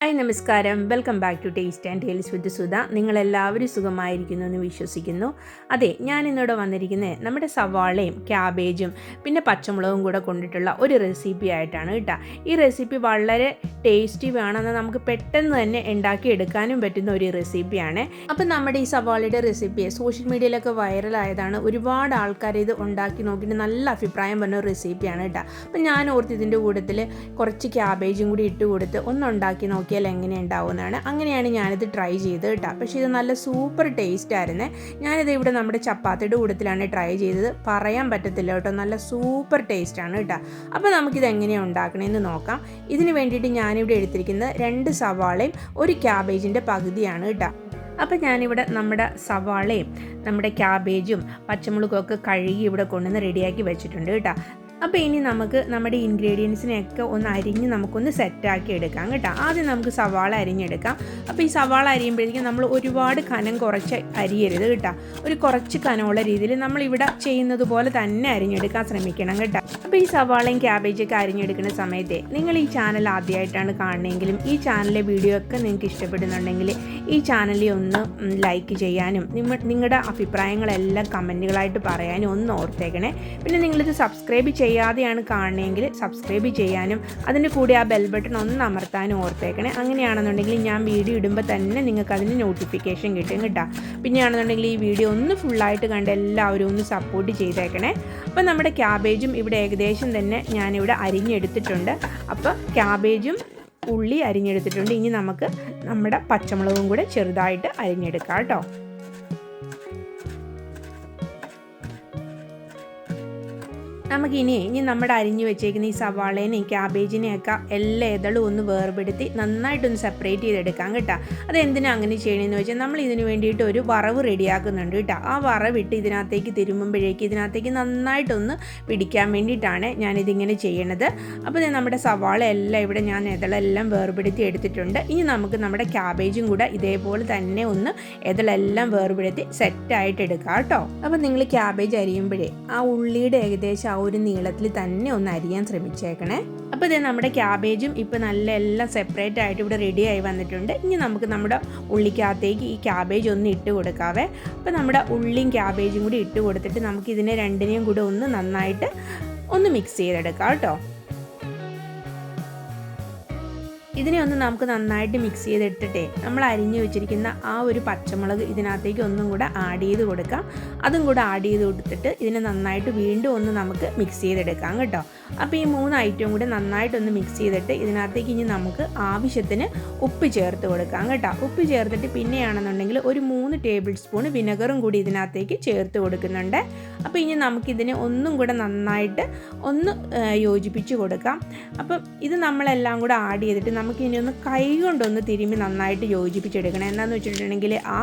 Hi നമസ്കാരം. Welcome back to taste and tales with Sudha. നിങ്ങളെല്ലാവരും സുഖമായിരിക്കുന്നു എന്ന് വിശ്വസിക്കുന്നു. അതെ ഞാൻ ഇന്നിവിടെ വന്നിരിക്കുന്നത് നമ്മുടെ സവാളയും ക്യാബേജും പിന്നെ പച്ചമുളകും കൂടെ കൊണ്ടിട്ടുള്ള ഒരു റെസിപ്പി ആയിട്ടാണ് കേട്ടോ. ഈ റെസിപ്പി വളരെ ടേസ്റ്റി വേണമെന്ന് നമുക്ക് പെട്ടെന്ന് തന്നെ ഉണ്ടാക്കി എടുക്കാനും പറ്റുന്ന ഒരു റെസിപ്പിയാണ് അപ്പം നമ്മുടെ ഈ സവാളയുടെ റെസിപ്പി സോഷ്യൽ മീഡിയയിലൊക്കെ വൈറലായതാണ് ഒരുപാട് ആൾക്കാർ ഇത് ഉണ്ടാക്കി നോക്കിയിട്ട് നല്ല അഭിപ്രായം പറഞ്ഞ ഒരു റെസിപ്പിയാണ് കേട്ടോ. അപ്പം ഞാൻ ഓർത്ത് ഇതിന്റെ കൂട്ടത്തിൽ കുറച്ച് ക്യാബേജും കൂടി ഇട്ട് കൊടുത്ത് ഒന്ന് ഉണ്ടാക്കി നോക്കിയാൽ എങ്ങനെ ഉണ്ടാവുമെന്നാണ് അങ്ങനെയാണ് ഞാനിത് ട്രൈ ചെയ്തത് കേട്ടോ. പക്ഷേ ഇത് നല്ല സൂപ്പർ ടേസ്റ്റ് ആയിരുന്നേ. ഞാനിത് ഇവിടെ നമ്മുടെ ചപ്പാത്തിയുടെ കൂട്ടത്തിലാണ് ട്രൈ ചെയ്തത്. പറയാൻ പറ്റത്തില്ല കേട്ടോ. നല്ല സൂപ്പർ ടേസ്റ്റ് ആണ് കേട്ടോ. അപ്പോൾ നമുക്കിത് എങ്ങനെയാണ് ഉണ്ടാക്കണമെന്ന് നോക്കാം. ഇതിന് വേണ്ടിയിട്ട് ഞാനിവിടെ എടുത്തിരിക്കുന്നത് രണ്ട് സവാളയും ഒരു ക്യാബേജിന്റെ പകുതിയാണ് കേട്ടോ. അപ്പോൾ ഞാനിവിടെ നമ്മുടെ സവാളയും നമ്മുടെ ക്യാബേജും പച്ചമുളകും ഒക്കെ കഴുകി ഇവിടെ കൊണ്ടുവന്ന് റെഡിയാക്കി വെച്ചിട്ടുണ്ട് കേട്ടോ. അപ്പോൾ ഇനി നമുക്ക് നമ്മുടെ ഇൻഗ്രീഡിയൻസിനെയൊക്കെ ഒന്ന് അരിഞ്ഞ് നമുക്കൊന്ന് സെറ്റാക്കി എടുക്കാം കേട്ടോ. ആദ്യം നമുക്ക് സവാള അരിഞ്ഞെടുക്കാം. അപ്പോൾ ഈ സവാള അരിയുമ്പോഴേക്കും നമ്മൾ ഒരുപാട് കനം കുറച്ച് അരിയരുത് കേട്ടോ. ഒരു കുറച്ച് കനമുള്ള രീതിയിൽ നമ്മളിവിടെ ചെയ്യുന്നത് പോലെ തന്നെ അരിഞ്ഞെടുക്കാൻ ശ്രമിക്കണം കേട്ടോ. അപ്പോൾ ഈ സവാളയും ക്യാബേജൊക്കെ അരിഞ്ഞെടുക്കുന്ന സമയത്ത് നിങ്ങൾ ഈ ചാനൽ ആദ്യമായിട്ടാണ് കാണണമെങ്കിലും ഈ ചാനലിലെ വീഡിയോ ഒക്കെ നിങ്ങൾക്ക് ഇഷ്ടപ്പെടുന്നുണ്ടെങ്കിൽ ഈ ചാനലിൽ ഒന്ന് ലൈക്ക് ചെയ്യാനും നിങ്ങളുടെ അഭിപ്രായങ്ങളെല്ലാം കമന്റുകളായിട്ട് പറയാനും ഒന്ന് ഓർത്തേക്കണേ. പിന്നെ നിങ്ങളിത് സബ്സ്ക്രൈബ് ചെയ്യാതെയാണ് കാണണമെങ്കിൽ സബ്സ്ക്രൈബ് ചെയ്യാനും അതിന്റെ കൂടെ ആ ബെൽ ബട്ടൺ ഒന്ന് അമർത്താനും ഓർത്തേക്കണേ. അങ്ങനെയാണെന്നുണ്ടെങ്കിൽ ഞാൻ വീഡിയോ ഇടുമ്പോൾ തന്നെ നിങ്ങൾക്ക് അതിന് നോട്ടിഫിക്കേഷൻ കിട്ടും കേട്ടോ. പിന്നെയാണെന്നുണ്ടെങ്കിൽ ഈ വീഡിയോ ഒന്ന് ഫുള്ളായിട്ട് കണ്ട് എല്ലാവരും ഒന്ന് സപ്പോർട്ട് ചെയ്തേക്കണേ. അപ്പോൾ നമ്മുടെ ക്യാബേജും ഇവിടെ ഏകദേശം തന്നെ ഞാനിവിടെ അരിഞ്ഞെടുത്തിട്ടുണ്ട്. അപ്പോൾ ക്യാബേജും ഉള്ളി അരിഞ്ഞെടുത്തിട്ടുണ്ട്. ഇനി നമുക്ക് നമ്മുടെ പച്ചമുളകും കൂടെ ചെറുതായിട്ട് അരിഞ്ഞെടുക്കാം കേട്ടോ. നമുക്കിനി ഇനി നമ്മുടെ അരിഞ്ഞു വെച്ചേക്കുന്ന ഈ സവാളേനെയും ക്യാബേജിനെയൊക്കെ എല്ലാ ഇതളും ഒന്ന് വേർപെടുത്തി നന്നായിട്ടൊന്ന് സെപ്പറേറ്റ് ചെയ്തെടുക്കാം കേട്ടോ. അതെന്തിനാ അങ്ങനെ ചെയ്യണമെന്ന് വെച്ചാൽ നമ്മൾ ഇതിന് വേണ്ടിയിട്ട് ഒരു വറവ് റെഡിയാക്കുന്നുണ്ട് കേട്ടോ. ആ വറവിട്ട് ഇതിനകത്തേക്ക് തിരുമ്പുമ്പോഴേക്ക് ഇതിനകത്തേക്ക് നന്നായിട്ടൊന്ന് പിടിക്കാൻ വേണ്ടിയിട്ടാണ് ഞാനിതിങ്ങനെ ചെയ്യണത്. അപ്പോൾ നമ്മുടെ സവാള എല്ലാം ഇവിടെ ഞാൻ ഇതളെല്ലാം വേർപെടുത്തി എടുത്തിട്ടുണ്ട്. ഇനി നമുക്ക് നമ്മുടെ ക്യാബേജും കൂടെ ഇതേപോലെ തന്നെ ഒന്ന് ഇതളെല്ലാം വേർപെടുത്തി സെറ്റായിട്ട് എടുക്കാം കേട്ടോ. അപ്പോൾ നിങ്ങൾ ക്യാബേജ് അരിയുമ്പോഴേ ആ ഉള്ളിയുടെ ഏകദേശം ഒരു നീളത്തിൽ തന്നെ ഒന്ന് അരിയാൻ ശ്രമിച്ചേക്കണേ. അപ്പോൾ ഇത് നമ്മുടെ ക്യാബേജും ഇപ്പോൾ നല്ല എല്ലാം സെപ്പറേറ്റ് ആയിട്ട് ഇവിടെ റെഡി ആയി വന്നിട്ടുണ്ട്. ഇനി നമുക്ക് നമ്മുടെ ഉള്ളിക്കകത്തേക്ക് ഈ ക്യാബേജ് ഒന്ന് ഇട്ട് കൊടുക്കാവേ. അപ്പോൾ നമ്മുടെ ഉള്ളിയും ക്യാബേജും കൂടി ഇട്ട് കൊടുത്തിട്ട് നമുക്ക് ഇതിനെ രണ്ടിനെയും കൂടെ ഒന്ന് നന്നായിട്ട് ഒന്ന് മിക്സ് ചെയ്തെടുക്കാം കേട്ടോ. ഇതിനെ ഒന്ന് നമുക്ക് നന്നായിട്ട് മിക്സ് ചെയ്തിട്ടിട്ടേ നമ്മൾ അരിഞ്ഞു വെച്ചിരിക്കുന്ന ആ ഒരു പച്ചമുളക് ഇതിനകത്തേക്ക് ഒന്നും കൂടെ ആഡ് ചെയ്ത് കൊടുക്കാം. അതും കൂടെ ആഡ് ചെയ്ത് കൊടുത്തിട്ട് ഇതിനെ നന്നായിട്ട് വീണ്ടും ഒന്ന് നമുക്ക് മിക്സ് ചെയ്തെടുക്കാം കേട്ടോ. അപ്പോൾ ഈ മൂന്ന് ഐറ്റവും കൂടെ നന്നായിട്ടൊന്ന് മിക്സ് ചെയ്തിട്ട് ഇതിനകത്തേക്ക് ഇനി നമുക്ക് ആവശ്യത്തിന് ഉപ്പ് ചേർത്ത് കൊടുക്കാം കേട്ടോ. ഉപ്പ് ചേർത്തിട്ട് പിന്നെയാണെന്നുണ്ടെങ്കിൽ ഒരു മൂന്ന് ടേബിൾ സ്പൂൺ വിനെഗറും കൂടി ഇതിനകത്തേക്ക് ചേർത്ത് കൊടുക്കുന്നുണ്ട്. അപ്പോൾ ഇനി നമുക്കിതിനെ ഒന്നും കൂടെ നന്നായിട്ട് ഒന്ന് യോജിപ്പിച്ച് കൊടുക്കാം. അപ്പം ഇത് നമ്മളെല്ലാം കൂടെ ആഡ് ചെയ്തിട്ട് നമുക്കിനി ഒന്ന് കൈ കൊണ്ടൊന്ന് തിരുമ്പി നന്നായിട്ട് യോജിപ്പിച്ചെടുക്കണം. എന്താണെന്ന് വെച്ചിട്ടുണ്ടെങ്കിൽ ആ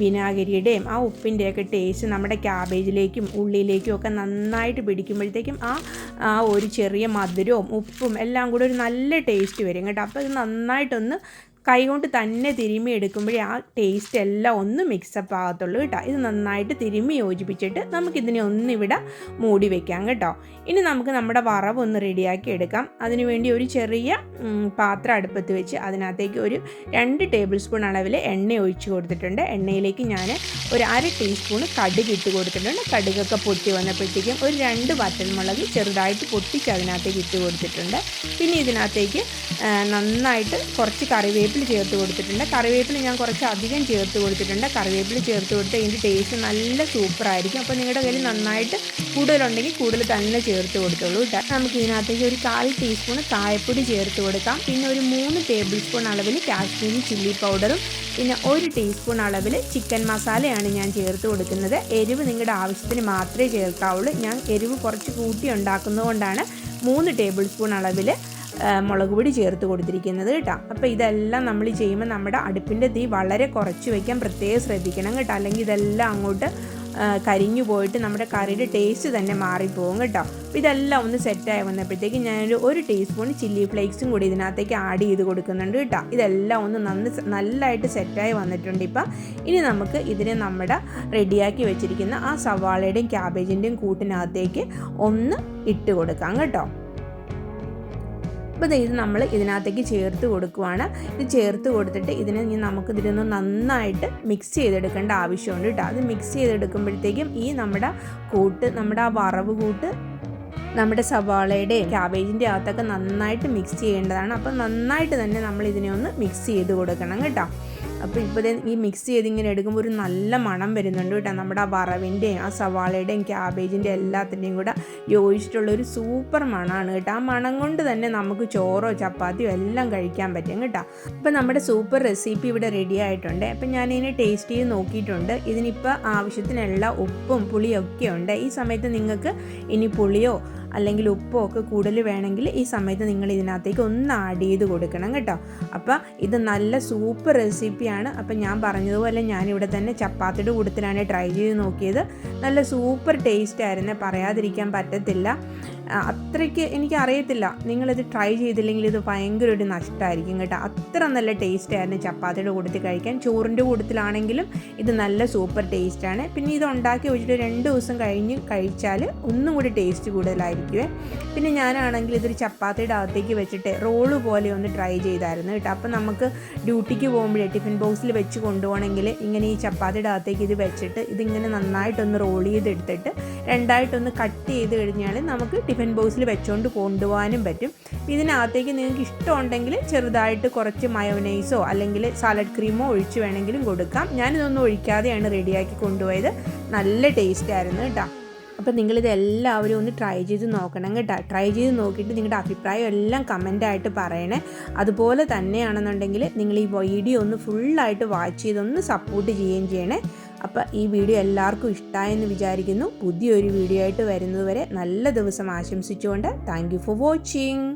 വിനാഗിരിയുടെയും ആ ഉപ്പിന്റെയൊക്കെ ടേസ്റ്റ് നമ്മുടെ ക്യാബേജിലേക്കും ഉള്ളിലേക്കും ഒക്കെ നന്നായിട്ട് പിടിക്കുമ്പോഴത്തേക്കും ആ ആ ഒരു ചെറിയ മധുരവും ഉപ്പും എല്ലാം കൂടെ ഒരു നല്ല ടേസ്റ്റ് വരും കേട്ടോ. അപ്പോൾ ഇത് നന്നായിട്ടൊന്ന് കൈകൊണ്ട് തന്നെ തിരുമ്മി എടുക്കുമ്പോഴേ ആ ടേസ്റ്റ് എല്ലാം ഒന്ന് മിക്സപ്പ് ആകത്തുള്ളൂ കേട്ടോ. ഇത് നന്നായിട്ട് തിരുമ്മി യോജിപ്പിച്ചിട്ട് നമുക്കിതിനെ ഒന്നിവിടെ മൂടി വെക്കാം കേട്ടോ. ഇനി നമുക്ക് നമ്മുടെ വറവ് ഒന്ന് റെഡിയാക്കി എടുക്കാം. അതിനുവേണ്ടി ഒരു ചെറിയ പാത്രം അടുപ്പത്ത് വെച്ച് അതിനകത്തേക്ക് ഒരു രണ്ട് ടേബിൾ സ്പൂൺ അളവിൽ എണ്ണ ഒഴിച്ചു കൊടുത്തിട്ടുണ്ട്. എണ്ണയിലേക്ക് ഞാൻ ഒരു അര ടീസ്പൂൺ കടുക് ഇട്ട് കൊടുത്തിട്ടുണ്ട്. കടുകൊക്കെ പൊട്ടി വന്നപ്പോഴത്തേക്കും ഒരു രണ്ട് വറ്റൽമുളക് ചെറുതായിട്ട് പൊട്ടിച്ച് അതിനകത്തേക്ക് ഇട്ട് കൊടുത്തിട്ടുണ്ട്. പിന്നെ ഇതിനകത്തേക്ക് നന്നായിട്ട് കുറച്ച് കറിവേപ്പ് കറിവേപ്പില ചേർത്ത് കൊടുത്തിട്ടുണ്ട്. കറിവേപ്പില ഞാൻ കുറച്ച് അധികം ചേർത്ത് കൊടുത്തിട്ടുണ്ട്. കറിവേപ്പില ചേർത്ത് കൊടുത്ത് അതിന്റെ ടേസ്റ്റ് നല്ല സൂപ്പറായിരിക്കും അപ്പോൾ നിങ്ങളുടെ കയ്യിൽ നന്നായിട്ട് കൂടുതലുണ്ടെങ്കിൽ കൂടുതൽ തന്നെ ചേർത്ത് കൊടുത്തോളൂ കേട്ടോ നമുക്ക് ഇതിനകത്തേക്ക് ഒരു കാൽ ടീസ്പൂൺ കായപ്പൊടി ചേർത്ത് കൊടുക്കാം. പിന്നെ ഒരു മൂന്ന് ടേബിൾ സ്പൂൺ അളവിൽ കാശ്മീരി ചില്ലി പൗഡറും പിന്നെ ഒരു ടീസ്പൂൺ അളവിൽ ചിക്കൻ മസാലയാണ് ഞാൻ ചേർത്ത് കൊടുക്കുന്നത്. എരിവ് നിങ്ങളുടെ ആവശ്യത്തിന് മാത്രമേ ചേർക്കാവുള്ളൂ. ഞാൻ എരിവ് കുറച്ച് കൂട്ടി ഉണ്ടാക്കുന്നതുകൊണ്ടാണ് മൂന്ന് ടേബിൾ സ്പൂൺ അളവിൽ മുളക് പൊടി ചേർത്ത് കൊടുത്തിരിക്കുന്നത് കേട്ടോ. അപ്പോൾ ഇതെല്ലാം നമ്മൾ ചെയ്യുമ്പോൾ നമ്മുടെ അടുപ്പിന്റെ തീ വളരെ കുറച്ച് വയ്ക്കാൻ പ്രത്യേകം ശ്രദ്ധിക്കണം കേട്ടോ. അല്ലെങ്കിൽ ഇതെല്ലാം അങ്ങോട്ട് കരിഞ്ഞു പോയിട്ട് നമ്മുടെ കറിയുടെ ടേസ്റ്റ് തന്നെ മാറിപ്പോകും കേട്ടോ. അപ്പോൾ ഇതെല്ലാം ഒന്ന് സെറ്റായി വന്നപ്പോഴത്തേക്ക് ഞാനൊരു ഒരു ടീസ്പൂൺ ചില്ലി ഫ്ലേക്സും കൂടി ഇതിനകത്തേക്ക് ആഡ് ചെയ്ത് കൊടുക്കുന്നുണ്ട് കേട്ടോ. ഇതെല്ലാം ഒന്ന് നന്ന് നല്ലതായിട്ട് സെറ്റായി വന്നിട്ടുണ്ട് ഇപ്പം. ഇനി നമുക്ക് ഇതിനെ നമ്മുടെ റെഡിയാക്കി വെച്ചിരിക്കുന്ന ആ സവാളയുടെയും ക്യാബേജിന്റെയും കൂട്ടിനകത്തേക്ക് ഒന്ന് ഇട്ട് കൊടുക്കാം കേട്ടോ. അപ്പോൾ ഇത് നമ്മൾ ഇതിനകത്തേക്ക് ചേർത്ത് കൊടുക്കുവാണ്. ഇത് ചേർത്ത് കൊടുത്തിട്ട് ഇതിനെ ഇനി നമുക്ക് ഇതിനൊന്ന് നന്നായിട്ട് മിക്സ് ചെയ്തെടുക്കേണ്ട ആവശ്യമുണ്ട് കേട്ടോ അത് മിക്സ് ചെയ്തെടുക്കുമ്പോഴത്തേക്കും ഈ നമ്മുടെ കൂട്ട് നമ്മുടെ ആ വറവ് കൂട്ട് നമ്മുടെ സവാളയുടെയും ക്യാബേജിന്റെ അകത്തൊക്കെ നന്നായിട്ട് മിക്സ് ചെയ്യേണ്ടതാണ്. അപ്പോൾ നന്നായിട്ട് തന്നെ നമ്മൾ ഇതിനെ ഒന്ന് മിക്സ് ചെയ്ത് കൊടുക്കണം കേട്ടോ. അപ്പോൾ ഇപ്പോൾ ഈ മിക്സ് ചെയ്ത് ഇങ്ങനെ എടുക്കുമ്പോൾ ഒരു നല്ല മണം വരുന്നുണ്ട് കേട്ടോ. നമ്മുടെ ആ വറവിന്റെയും ആ സവാളയുടെയും ക്യാബേജിന്റെ എല്ലാത്തിന്റെയും കൂടെ യോജിച്ചിട്ടുള്ള ഒരു സൂപ്പർ മണമാണ് കേട്ടോ. ആ മണം കൊണ്ട് തന്നെ നമുക്ക് ചോറോ ചപ്പാത്തിയോ എല്ലാം കഴിക്കാൻ പറ്റും കേട്ടോ. അപ്പോൾ നമ്മുടെ സൂപ്പർ റെസിപ്പി ഇവിടെ റെഡി ആയിട്ടുണ്ട്. അപ്പം ഞാനിതിനെ ടേസ്റ്റ് ചെയ്ത് നോക്കിയിട്ടുണ്ട്. ഇതിനിപ്പോൾ ആവശ്യത്തിനുള്ള ഉപ്പും പുളിയൊക്കെ ഉണ്ട്. ഈ സമയത്ത് നിങ്ങൾക്ക് ഇനി പുളിയോ അല്ലെങ്കിൽ ഉപ്പോ ഒക്കെ കൂടുതൽ വേണമെങ്കിൽ ഈ സമയത്ത് നിങ്ങൾ ഇതിനകത്തേക്ക് ഒന്ന് ആഡ് ചെയ്ത് കൊടുക്കണം കേട്ടോ. അപ്പോൾ ഇത് നല്ല സൂപ്പർ റെസിപ്പിയാണ് അപ്പോൾ ഞാൻ പറഞ്ഞതുപോലെ ഞാനിവിടെ തന്നെ ചപ്പാത്തിയുടെ കൂട്ടത്തിലാണ് ട്രൈ ചെയ്ത് നോക്കിയത്. നല്ല സൂപ്പർ ടേസ്റ്റ് ആയിരുന്നു. പറയാതിരിക്കാൻ പറ്റത്തില്ല. അത്രയ്ക്ക് എനിക്കറിയത്തില്ല. നിങ്ങളിത് ട്രൈ ചെയ്തില്ലെങ്കിൽ ഇത് ഭയങ്കര ഒരു നഷ്ടമായിരിക്കും കേട്ടോ. അത്ര നല്ല ടേസ്റ്റ് ആയിരുന്നു ചപ്പാത്തിയുടെ കൂട്ടത്തിൽ കഴിക്കാൻ. ചോറിന്റെ കൂട്ടത്തിലാണെങ്കിലും ഇത് നല്ല സൂപ്പർ ടേസ്റ്റാണ് പിന്നെ ഇത് ഉണ്ടാക്കി വെച്ചിട്ട് രണ്ട് ദിവസം കഴിഞ്ഞ് കഴിച്ചാൽ ഒന്നും കൂടി ടേസ്റ്റ് കൂടുതലായിരിക്കുമേ പിന്നെ ഞാനാണെങ്കിൽ ഇതൊരു ചപ്പാത്തിയുടെ അകത്തേക്ക് വെച്ചിട്ട് റോൾ പോലെ ഒന്ന് ട്രൈ ചെയ്തായിരുന്നു കേട്ടോ. അപ്പം നമുക്ക് ഡ്യൂട്ടിക്ക് പോകുമ്പോഴേ ടിഫിൻ ബോക്സിൽ വെച്ച് കൊണ്ടുപോകണമെങ്കിൽ ഇങ്ങനെ ഈ ചപ്പാത്തിയുടെ അകത്തേക്ക് ഇത് വെച്ചിട്ട് ഇതിങ്ങനെ നന്നായിട്ടൊന്ന് റോൾ ചെയ്തെടുത്തിട്ട് രണ്ടായിട്ടൊന്ന് കട്ട് ചെയ്ത് കഴിഞ്ഞാൽ നമുക്ക് ടിഫിൻ ബോക്സിൽ വെച്ചുകൊണ്ട് കൊണ്ടുപോകാനും പറ്റും. ഇതിനകത്തേക്ക് നിങ്ങൾക്ക് ഇഷ്ടമുണ്ടെങ്കിൽ ചെറുതായിട്ട് കുറച്ച് മയോനൈസോ അല്ലെങ്കിൽ സാലഡ് ക്രീമോ ഒഴിച്ച് വേണമെങ്കിലും കൊടുക്കാം. ഞാനിതൊന്നും ഒഴിക്കാതെയാണ് റെഡിയാക്കി കൊണ്ടുപോയത്. നല്ല ടേസ്റ്റ് ആയിരുന്നു കേട്ടോ. അപ്പോൾ നിങ്ങളിത് എല്ലാവരും ഒന്ന് ട്രൈ ചെയ്ത് നോക്കണം കേട്ടോ. ട്രൈ ചെയ്ത് നോക്കിയിട്ട് നിങ്ങളുടെ അഭിപ്രായം എല്ലാം കമന്റായിട്ട് പറയണേ. അതുപോലെ തന്നെയാണെന്നുണ്ടെങ്കിൽ നിങ്ങൾ ഈ വീഡിയോ ഒന്ന് ഫുള്ളായിട്ട് വാച്ച് ചെയ്തൊന്ന് സപ്പോർട്ട് ചെയ്യുകയും ചെയ്യണേ. അപ്പോൾ ഈ വീഡിയോ എല്ലാവർക്കും ഇഷ്ടമായെന്ന് വിചാരിക്കുന്നു. പുതിയൊരു വീഡിയോ ആയിട്ട് വരുന്നതുവരെ നല്ല ദിവസം ആശംസിച്ചുകൊണ്ട് താങ്ക് ഫോർ വാച്ചിങ്